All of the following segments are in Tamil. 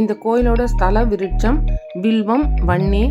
இந்த கோயிலோட ஸ்தல விருட்சம் வில்வம் வன்னி.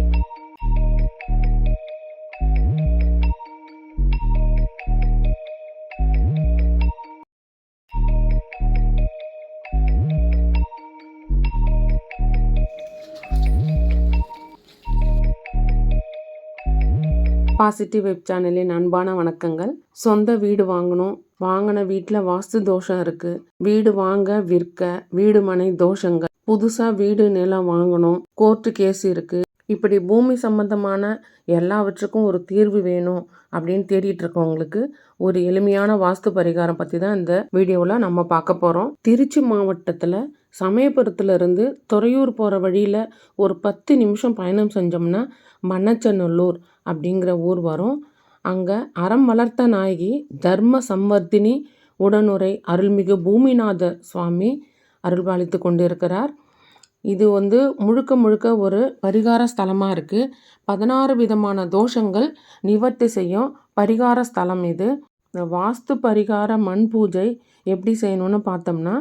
பாசிட்டிவ் வெப் சேனலின் அன்பான வணக்கங்கள். சொந்த வீடு வாங்கணும். வாங்கின வீட்டில் வாஸ்து தோஷம் இருக்குது வீடு வாங்க விற்க வீடு மனை தோஷங்கள். புதுசாக வீடு நிலம் வாங்கணும். கோர்ட்டு கேஸ் இருக்குது இப்படி பூமி சம்பந்தமான எல்லாவற்றுக்கும் ஒரு தீர்வு வேணும் அப்படின்னு தேடிட்டு இருக்கவங்களுக்கு ஒரு எளிமையான வாஸ்து பரிகாரம் பற்றி தான் இந்த வீடியோவில் நம்ம பார்க்க போகிறோம் திருச்சி மாவட்டத்தில் சமயபுரத்துலேருந்து துறையூர் போகிற வழியில் ஒரு பத்து நிமிஷம் பயணம் செஞ்சோம்னா மன்னச்சநல்லூர் அப்படிங்கிற ஊர் வரும். அங்கே அறம் வளர்த்த நாயகி தர்ம சம்வர்த்தினி உடனுரை அருள்மிகு பூமிநாத சுவாமி அருள்பாலித்து கொண்டிருக்கிறார். இது வந்து முழுக்க முழுக்க ஒரு பரிகார ஸ்தலமாக இருக்குது பதினாறு விதமான தோஷங்கள் நிவர்த்தி செய்யும் பரிகார ஸ்தலம் இது. இந்த வாஸ்து பரிகார மண் பூஜை எப்படி செய்யணும்னு பார்த்தோம்னா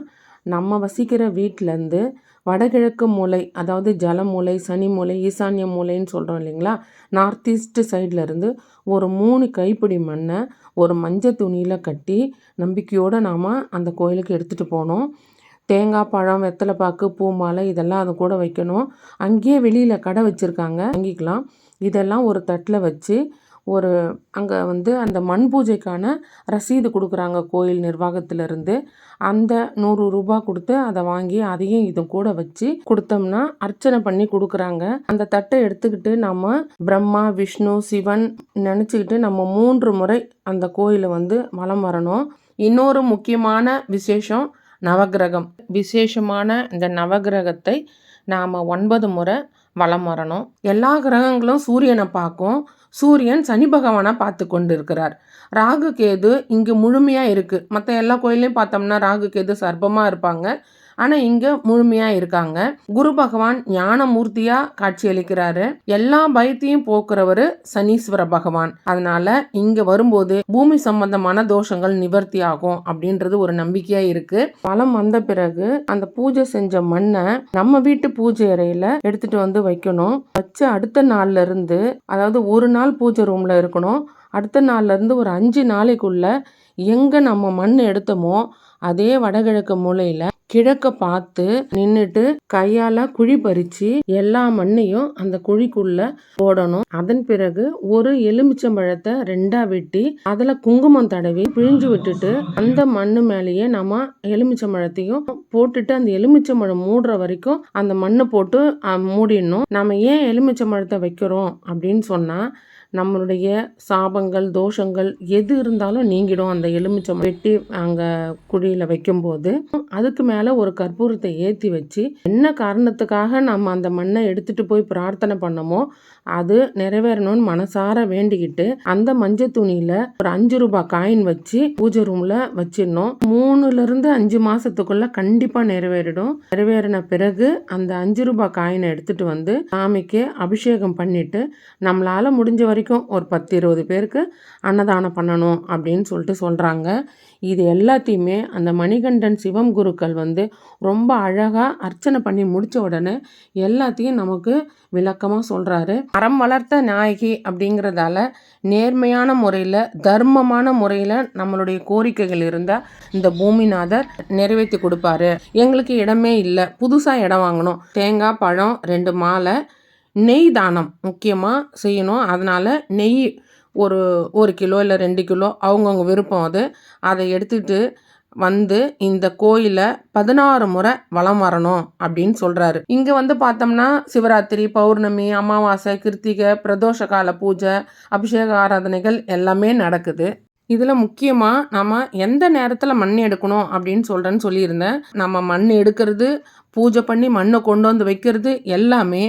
நம்ம வசிக்கிற வீட்டிலேருந்து வடகிழக்கு மூலை அதாவது ஜல மூலை சனி மூலை ஈசான்ய மூலைன்னு சொல்கிறோம் இல்லைங்களா? நார்த் ஈஸ்ட் சைடில் இருந்து ஒரு மூணு கைப்பிடி மண்ணை ஒரு மஞ்சள் துணியில் கட்டி நம்பிக்கையோடு நாம் அந்த கோயிலுக்கு எடுத்துகிட்டு போனோம் தேங்காய் பழம் வெத்தலை பாக்கு பூ மாலை இதெல்லாம் அது கூட வைக்கணும். அங்கேயே வெளியில் கடை வச்சுருக்காங்க. வாங்கிக்கலாம். இதெல்லாம் ஒரு தட்டில் வச்சு ஒரு அங்கே வந்து அந்த மண் பூஜைக்கான ரசீது கொடுக்குறாங்க கோயில் நிர்வாகத்திலேருந்து. அந்த நூறு ரூபா கொடுத்து அதை வாங்கி அதையும் இது கூட வச்சு கொடுத்தோம்னா அர்ச்சனை பண்ணி கொடுக்குறாங்க. அந்த தட்டை எடுத்துக்கிட்டு நம்ம பிரம்மா விஷ்ணு சிவன் நினச்சிக்கிட்டு நம்ம மூன்று முறை அந்த கோயிலை வந்து வலம் வரணும். இன்னொரு முக்கியமான விசேஷம் நவகிரகம். விசேஷமான இந்த நவகிரகத்தை நாம் ஒன்பது முறை வலம் வரணும். எல்லா கிரகங்களும் சூரியனை பார்க்கும். சூரியன் சனி பகவானை பார்த்து கொண்டு இருக்கிறார் ராகு கேது இங்கே முழுமையாக இருக்குது மற்ற எல்லா கோயிலையும் பார்த்தோம்னா ராகு கேது சர்ப்பமாக இருப்பாங்க. ஆனால் இங்கே முழுமையாக இருக்காங்க. குரு பகவான் ஞானமூர்த்தியாக காட்சியளிக்கிறாரு. எல்லா பயத்தையும் போக்குறவர் சனீஸ்வர பகவான். அதனால இங்கே வரும்போது பூமி சம்பந்தமான தோஷங்கள் நிவர்த்தி ஆகும் அப்படின்றது ஒரு நம்பிக்கையாக இருக்கு. பலம் வந்த பிறகு அந்த பூஜை செஞ்ச மண்ணை நம்ம வீட்டு பூஜை அறையில் எடுத்துட்டு வந்து வைக்கணும். வச்சு அடுத்த நாள்ல இருந்து அதாவது ஒரு நாள் பூஜை ரூமில் இருக்கணும். அடுத்த நாள்ல இருந்து ஒரு அஞ்சு நாளைக்குள்ள எங்கே நம்ம மண் எடுத்தோமோ அதே வடகிழக்கு மூலையில் கிழக்க பார்த்து நின்றுட்டு கையால் குழி பறித்து எல்லா மண்ணையும் அந்த குழிக்குள்ளே போடணும். அதன் பிறகு ஒரு எலுமிச்சம்பழத்தை ரெண்டாக வெட்டி அதில் குங்குமம் தடவி பிழிஞ்சு விட்டுட்டு அந்த மண்ணு மேலேயே நம்ம எலுமிச்சம்பழத்தையும் போட்டுட்டு அந்த எலுமிச்சம்பழம் மூடுற வரைக்கும் அந்த மண்ணை போட்டு மூடிடணும். நம்ம ஏன் எலுமிச்சம்பழத்தை வைக்கிறோம் அப்படின்னு சொன்னால் நம்மளுடைய சாபங்கள் தோஷங்கள் எது இருந்தாலும் நீங்கிடும். அந்த எலுமிச்சம் வெட்டி அங்கே குழியில் வைக்கும்போது அதுக்கு மேலே ஒரு கற்பூரத்தை ஏற்றி வச்சு என்ன காரணத்துக்காக நம்ம அந்த மண்ணை எடுத்துகிட்டு போய் பிரார்த்தனை பண்ணமோ அது நிறைவேறணும்னு மனசார வேண்டிக்கிட்டு அந்த மஞ்சள் துணியில் ஒரு அஞ்சு ரூபாய் காயின் வச்சு பூஜை ரூமில் வச்சிடணும். மூணுலேருந்து அஞ்சு மாதத்துக்குள்ள கண்டிப்பாக நிறைவேறிடும். நிறைவேறின பிறகு அந்த அஞ்சு ரூபாய் காயினை எடுத்துகிட்டு வந்து சாமிக்கு அபிஷேகம் பண்ணிவிட்டு நம்மளால் முடிஞ்ச வரைக்கும் ஒரு பத்து இருபது பேருக்கு அன்னதானம் பண்ணணும் அப்படின்னு சொல்லிட்டு சொல்கிறாங்க இது எல்லாத்தையுமே அந்த மணிகண்டன் சிவம் குருக்கள் வந்து ரொம்ப அழகாக அர்ச்சனை பண்ணி முடித்த உடனே எல்லாத்தையும் நமக்கு விளக்கமாக சொல்கிறாரு அறம் வளர்த்த நாயகி அப்படிங்கிறதால நேர்மையான முறையில் தர்மமான முறையில் நம்மளுடைய கோரிக்கைகள் இருந்தால் இந்த பூமிநாதர் நிறைவேற்றி கொடுப்பாரு. எங்களுக்கு இடமே இல்லை புதுசாக இடம் வாங்கணும். தேங்காய் பழம் ரெண்டு மாலை நெய் தானம் முக்கியமாக செய்யணும். அதனால் நெய் ஒரு ஒரு கிலோ இல்லை ரெண்டு கிலோ அவங்கவுங்க விருப்பம் அது. அதை எடுத்துகிட்டு வந்து இந்த கோயிலை பதினாறு முறை வலம் வரணும் அப்படின்னு சொல்கிறாரு இங்கே வந்து பார்த்தோம்னா சிவராத்திரி பௌர்ணமி அமாவாசை கிருத்திகை பிரதோஷ கால பூஜை அபிஷேக ஆராதனைகள் எல்லாமே நடக்குது. இதில் முக்கியமாக நம்ம எந்த நேரத்தில் மண் எடுக்கணும் அப்படின்னு சொல்கிறேன்னு சொல்லியிருந்தேன். நம்ம மண் எடுக்கிறது பூஜை பண்ணி மண்ணை கொண்டு வந்து வைக்கிறது எல்லாமே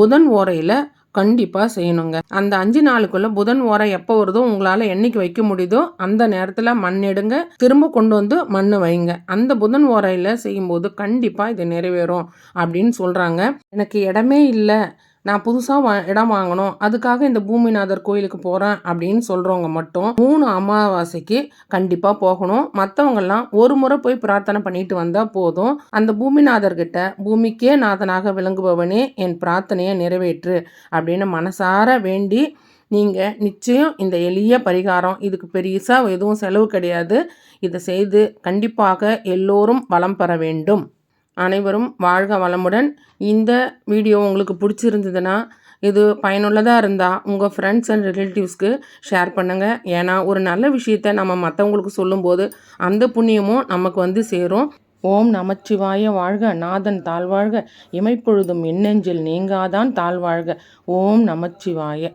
புதன் ஓரையில் கண்டிப்பாக செய்யணுங்க. அந்த அஞ்சு நாளுக்குள்ளே புதன் ஓரை எப்போ வருதோ உங்களால் என்னைக்கு வைக்க முடியுதோ அந்த நேரத்தில் மண் எடுங்க. திரும்ப கொண்டு வந்து மண் வைங்க. அந்த புதன் ஓரையில் செய்யும்போது கண்டிப்பாக இது நிறைவேறும் அப்படின்னு சொல்கிறாங்க எனக்கு இடமே இல்லை. நான் புதுசாக வா இடம் வாங்கணும். அதுக்காக இந்த பூமிநாதர் கோயிலுக்கு போகிறேன் அப்படின்னு சொல்கிறவங்க மட்டும் மூணு அமாவாசைக்கு கண்டிப்பாக போகணும். மற்றவங்கெல்லாம் ஒரு முறை போய் பிரார்த்தனை பண்ணிட்டு வந்தால் போதும். அந்த பூமிநாதர்கிட்ட பூமிக்கே நாதனாக விளங்குபவனே என் பிரார்த்தனையை நிறைவேற்று அப்படின்னு மனசார வேண்டி நீங்கள் நிச்சயம் இந்த எளிய பரிகாரம் இதுக்கு பெருசாக எதுவும் செலவு கிடையாது. இதை செய்து கண்டிப்பாக எல்லோரும் வளம் பெற வேண்டும். அனைவரும் வாழ்க வளமுடன். இந்த வீடியோ உங்களுக்கு பிடிச்சிருந்ததுன்னா இது பயனுள்ளதாக இருந்தால் உங்கள் ஃப்ரெண்ட்ஸ் அண்ட் ரிலேட்டிவ்ஸ்க்கு ஷேர் பண்ணுங்கள் ஏன்னா ஒரு நல்ல விஷயத்த நம்ம மற்றவங்களுக்கு சொல்லும்போது அந்த புண்ணியமும் நமக்கு வந்து சேரும். ஓம் நமச்சிவாய வாழ்க நாதன் தாழ்வாழ்க இமைப்பொழுதும் எண்ணெஞ்சில் நீங்காதான் தாழ்வாழ்க. ஓம் நமச்சிவாய.